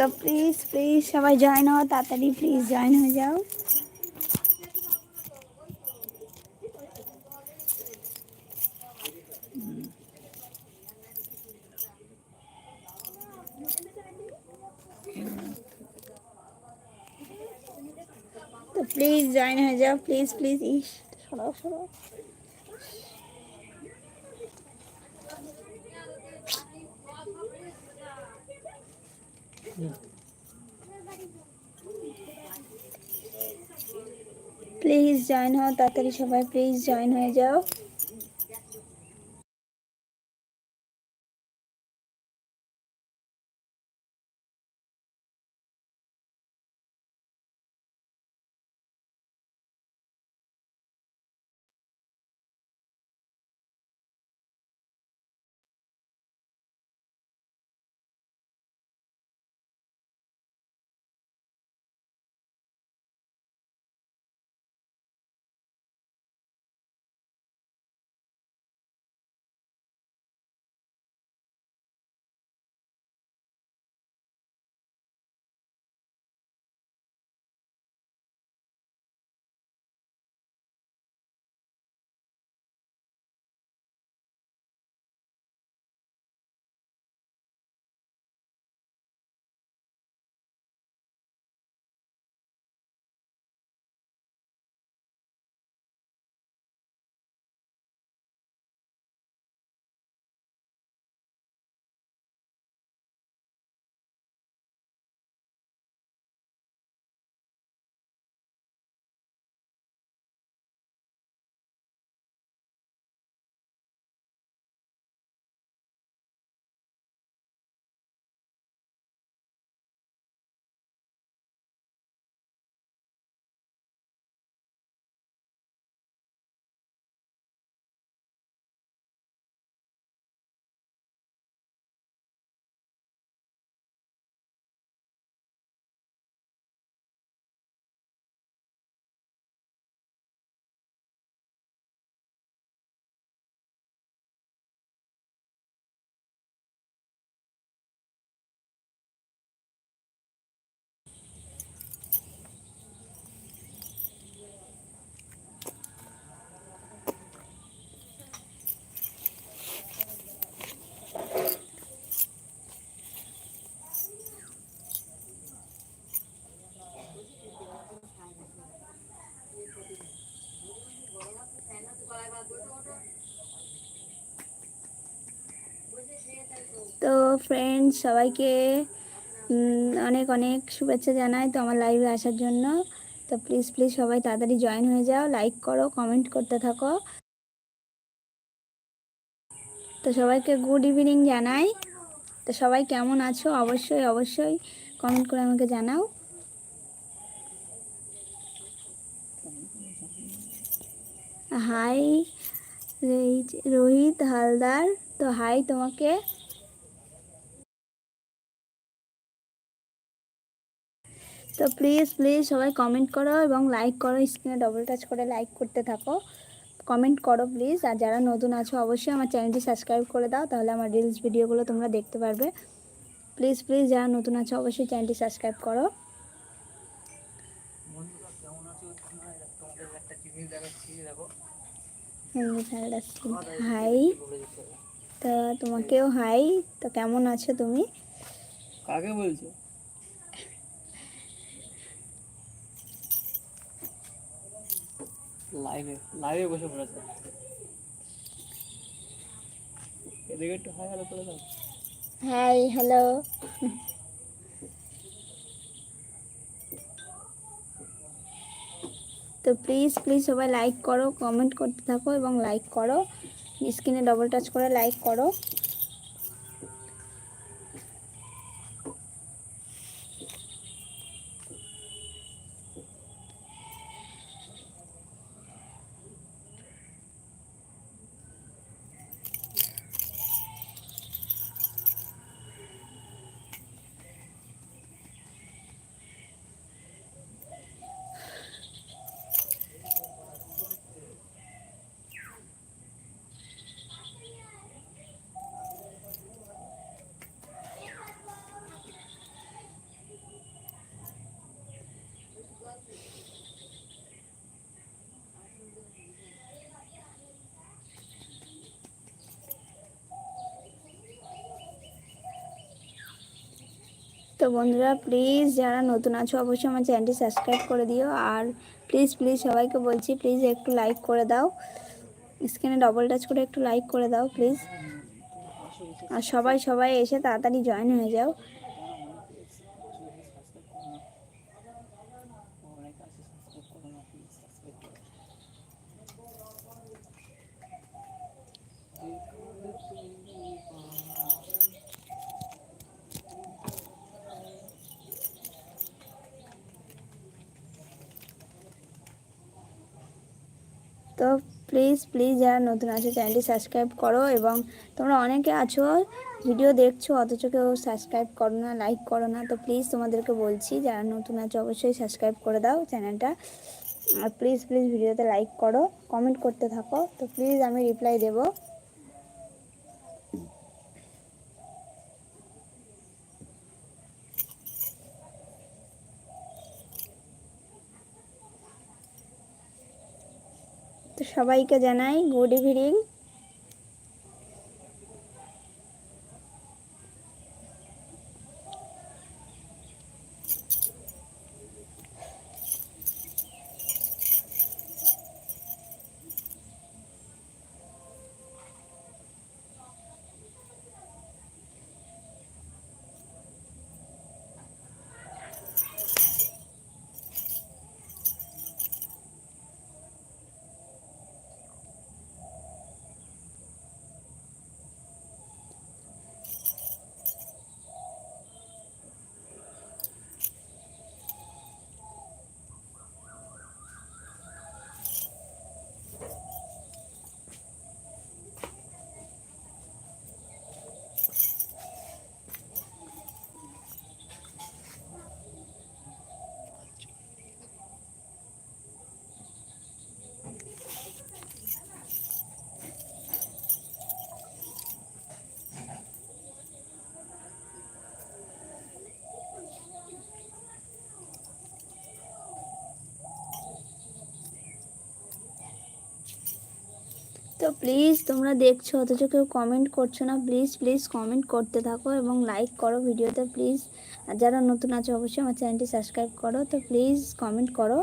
তো please please সবাই join হও তাড়াতাড়ি প্লিজ জয়েন হয়ে যাও তো প্লিজ জয়েন হয়ে যাও প্লিজ প্লিজ ইস সরাও সরাও প্লিজ জয়েন হও তাড়াতাড়ি সবাই প্লিজ জয়েন হয়ে যাও তো ফ্রেন্ডস সবাইকে অনেক অনেক শুভেচ্ছা জানাই তো আমার লাইভে আসার জন্য। তো প্লিজ প্লিজ সবাই তাড়াতাড়ি জয়েন হয়ে যাও লাইক করো কমেন্ট করতে থাকো। তো সবাইকে গুড ইভিনিং জানাই। তো সবাই কেমন আছো? অবশ্যই অবশ্যই কমেন্ট করে আমাকে জানাও। হাই রোহিত হালদার। তো হাই তোমাকে। প্লিজ প্লিজ সবাই কমেন্ট করো এবং লাইক করো স্ক্রিনে ডবল টাচ করে লাইক করতে থাকো। কমেন্ট করো প্লিজ আর যারা নতুন আছো অবশ্যই আমার চ্যানেলটি সাবস্ক্রাইব করে দাও, তাহলে আমার রিলস ভিডিওগুলো তোমরা দেখতে পারবে। প্লিজ প্লিজ যারা নতুন আছো অবশ্যই চ্যানেলটি সাবস্ক্রাইব করো। হাই তো তোমাকেও হাই তো কেমন আছো তুমি? কাকে বলছো? লাইভে বসে পড়েছে। এদিকে একটু হাই হ্যালো করে দাও। হাই হ্যালো তো প্লিজ প্লিজ সবাই লাইক করো কমেন্ট করতে থাকো এবং লাইক করো। স্ক্রিনে ডবল টাচ করে লাইক করো। বন্ধুরা প্লিজ যারা নতুন আছো, অবশ্যই আমার চ্যানেলটি সাবস্ক্রাইব করে দিও। আর প্লিজ প্লিজ সবাইকে বলছি প্লিজ একটু লাইক করে দাও। স্ক্রিনে ডবল টাচ করে একটু লাইক করে দাও প্লিজ আর সবাই সবাই এসে তাড়াতাড়ি জয়েন হয়ে যাও অনেকে আছে সাবস্ক্রাইব করো না প্লিজ সাবস্ক্রাইব করো তো প্লিজ প্লিজ যারা নতুন আছে চ্যানেলটি সাবস্ক্রাইব করো এবং তোমরা অনেকে আছো ভিডিও দেখছ, অথচ কেউ সাবস্ক্রাইব করো না লাইক করো না, তো প্লিজ তোমাদেরকে বলছি, যারা নতুন আছে, অবশ্যই সাবস্ক্রাইব করে দাও চ্যানেলটা আর প্লিজ প্লিজ ভিডিওতে লাইক করো কমেন্ট করতে থাকো, তো প্লিজ আমি রিপ্লাই দেবো। সবাইকে জানাই গুড ইভিনিং। তো প্লিজ তোমরা দেখছ, অথচ কেউ কমেন্ট করছ না প্লিজ প্লিজ কমেন্ট করতে থাকো এবং লাইক করো ভিডিওতে প্লিজ আর যারা নতুন আছে, অবশ্যই আমার চ্যানেলটি সাবস্ক্রাইব করো। তো প্লিজ কমেন্ট করো।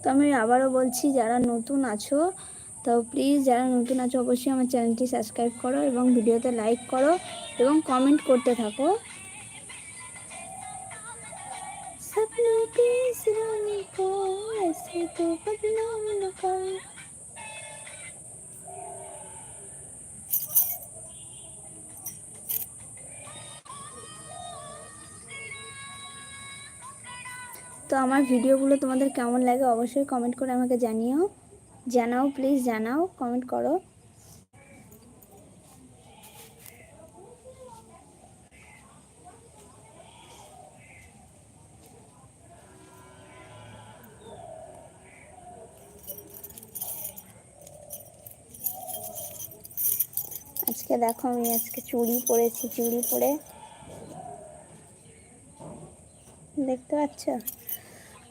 তো আমি আবারও বলছি যারা নতুন আছো তো প্লিজ যারা নতুন আছো অবশ্যই আমার চ্যানেলটি সাবস্ক্রাইব করো এবং ভিডিওতে লাইক করো এবং কমেন্ট করতে থাকো सपनों के इस रानी को ऐसे तो बदनाम न कर তো আমার ভিডিওগুলো তোমাদের কেমন লাগে অবশ্যই কমেন্ট করে আমাকে জানিও। জানাও প্লিজ জানাও কমেন্ট করো। আজকে দেখো আমি আজকে চুড়ি পরেছি, চুড়ি পরে। দেখতে পাচ্ছ?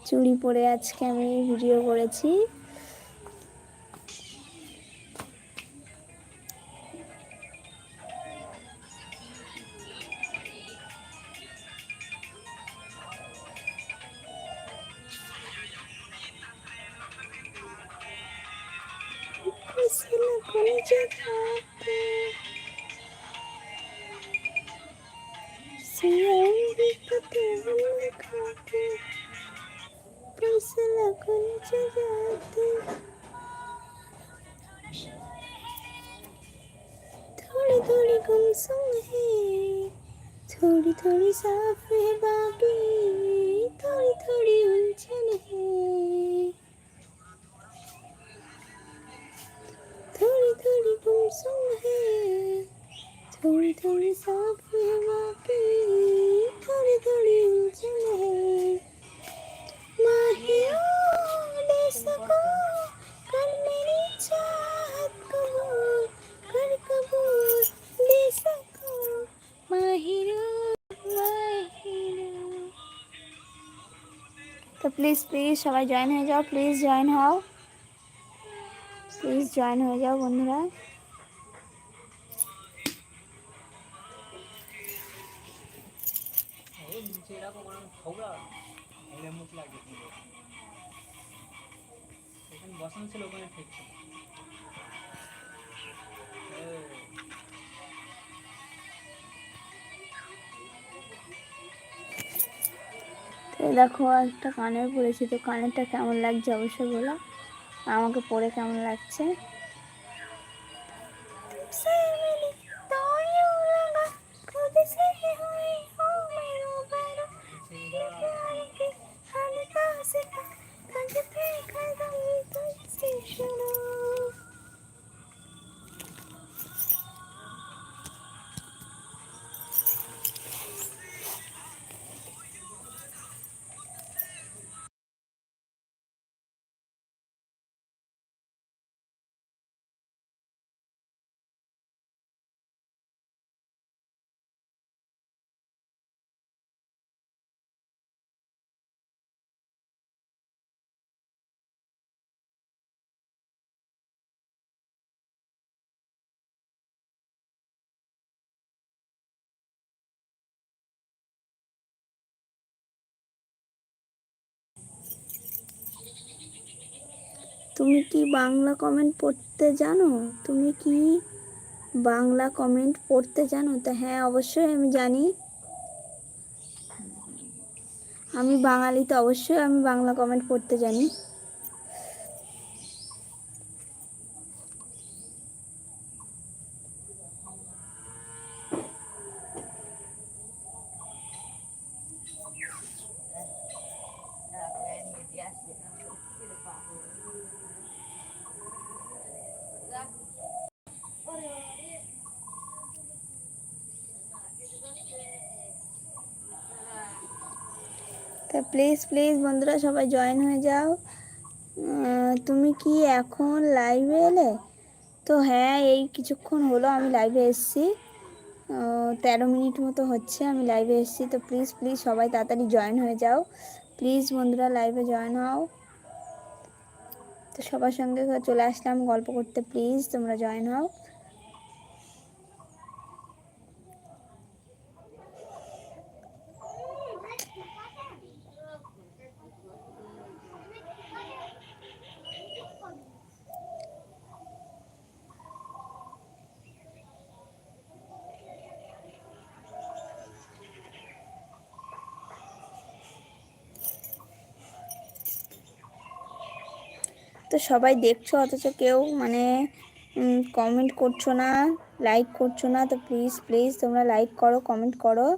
চুড়ি পরে আজকে আমি ভিডিও করেছি। थोड़ी गुमसुम है, थोड़ी थोड़ी साफ़ है बाकी, थोड़ी थोड़ी उलझन है। थोड़ी थोड़ी गुमसुम है, थोड़ी थोड़ी साफ़ है बाकी, थोड़ी थोड़ी उलझन है। माहिया ले सको তো প্লিজ প্লিজ সবাই জয়েন হয়ে যাও প্লিজ জয়েন হও প্লিজ জয়েন হয়ে যাও বন্ধুরা এই নিচে এরকম ওরকম খবরা এলে মুখ লাগবে কিন্তু এখানে বসানো ছিল ওখানে ঠিক ছিল দেখো একটা কানের পরেছি তো কানেরটা কেমন লাগছে অবশ্যই বলো। আমাকে পরে কেমন লাগছে? তুমি কি বাংলা কমেন্ট পড়তে জানো? তুমি কি বাংলা কমেন্ট পড়তে জানো? তা হ্যাঁ অবশ্যই আমি জানি। আমি বাঙালি, তো অবশ্যই আমি বাংলা কমেন্ট পড়তে জানি। তা প্লিজ প্লিজ বন্ধুরা, সবাই জয়েন হয়ে যাও। তুমি কি এখন লাইভে এলে? তো হ্যাঁ এই কিছুক্ষণ হলো আমি লাইভে এসেছি। তেরো মিনিট মতো হচ্ছে আমি লাইভে এসেছি। তো প্লিজ প্লিজ সবাই তাড়াতাড়ি জয়েন হয়ে যাও। প্লিজ বন্ধুরা লাইভে জয়েন হও। তো সবার সঙ্গে চলে আসলাম গল্প করতে। প্লিজ তোমরা জয়েন হও। তো সবাই দেখছ, অথচ কেউ মানে কমেন্ট করছ না লাইক করছ না, তো প্লিজ প্লিজ তোমরা লাইক করো কমেন্ট করো।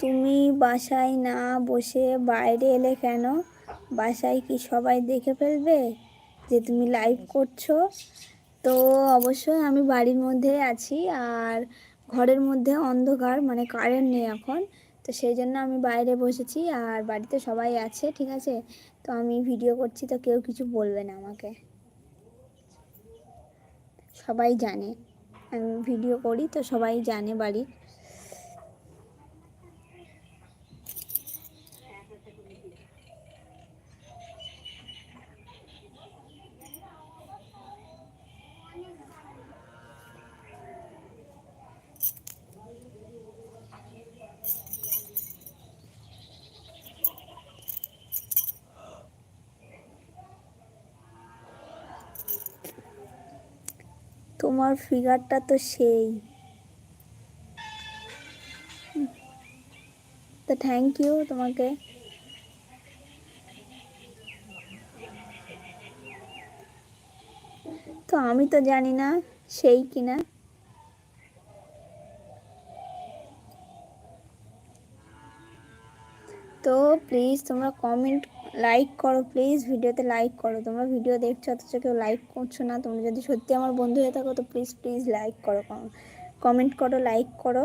তুমি বাসায় না বসে বাইরে এলে কেন? বাসায় কি সবাই দেখে ফেলবে যে তুমি লাইভ করছ? তো অবশ্যই আমি বাড়ির মধ্যে আছি আর ঘরের মধ্যে অন্ধকার মানে কারেন্ট নেই এখন। তো সেই জন্য আমি বাইরে বসেছি আর বাড়িতে সবাই আছে, ঠিক আছে? তো আমি ভিডিও করছি, তো কেউ কিছু বলবে না আমাকে। সবাই জানে। আমি ভিডিও করি, তো সবাই জানে বাড়ির তোমার ফিগারটা তো সেই। তো থ্যাংক ইউ তোমাকে। তো আমি তো জানি না সেই কিনা। তো প্লিজ তোমরা কমেন্ট লাইক করো প্লিজ ভিডিওতে লাইক করো। তোমরা ভিডিও দেখছ, অথচ কেউ লাইক করছ না। তোমরা যদি সত্যি আমার বন্ধু হয়ে থাকো, তো প্লিজ প্লিজ লাইক করো। কমেন্ট করো লাইক করো।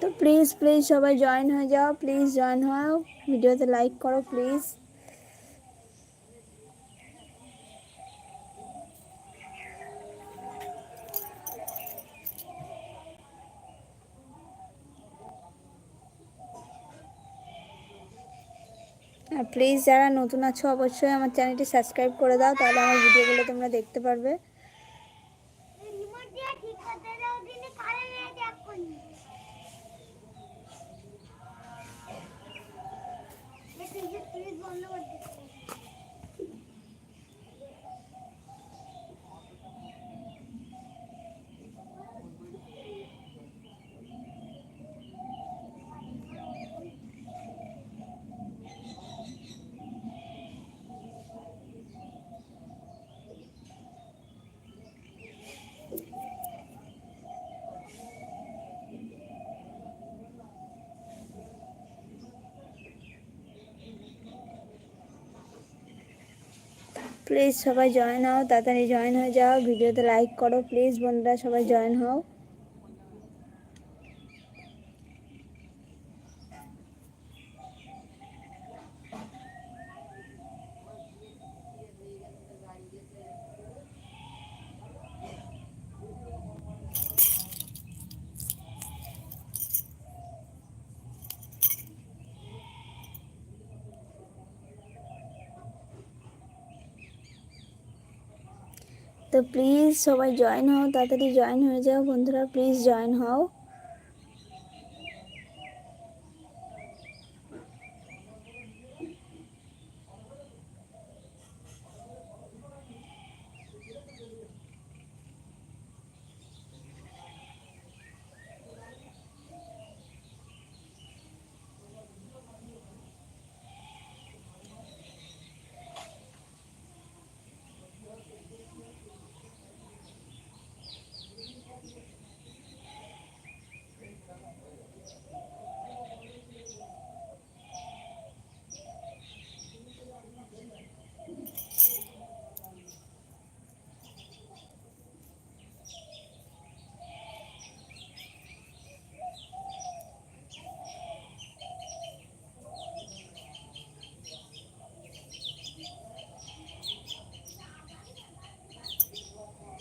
তো প্লিজ প্লিজ সবাই জয়েন হয়ে যাও প্লিজ জয়েন হও। ভিডিওতে লাইক করো প্লিজ আর প্লিজ যারা নতুন আছো, অবশ্যই আমার চ্যানেলটি সাবস্ক্রাইব করে দাও, তাহলে আমার ভিডিওগুলো তোমরা দেখতে পারবে রিমোট দিয়ে ঠিক করতে দাও দিনে কারেন্ট আছে এক্ষুনি দেখি যে প্লিজ বন্ধ করে দিচ্ছি প্লিজ সবাই জয়েন হও তাড়াতাড়ি জয়েন হয়ে যাও ভিডিওতে লাইক করো প্লিজ বন্ধুরা সবাই জয়েন হও। তো প্লিজ সবাই জয়েন হও তাড়াতাড়ি জয়েন হয়ে যাও বন্ধুরা প্লিজ জয়েন হও।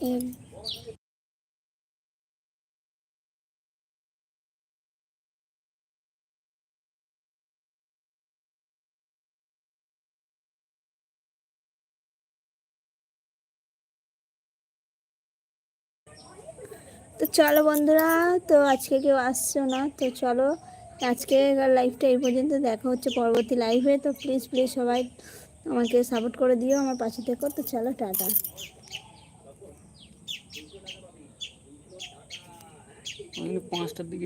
তো চলো বন্ধুরা, তো আজকে কেউ আসছো না, তো চলো আজকে লাইভটা এই পর্যন্ত দেখা হচ্ছে পরবর্তী লাইভে তো প্লিজ প্লিজ সবাই আমাকে সাপোর্ট করে দিও, আমার পাশে থেকো, তো চলো, টাটা। পাঁচটার দিকে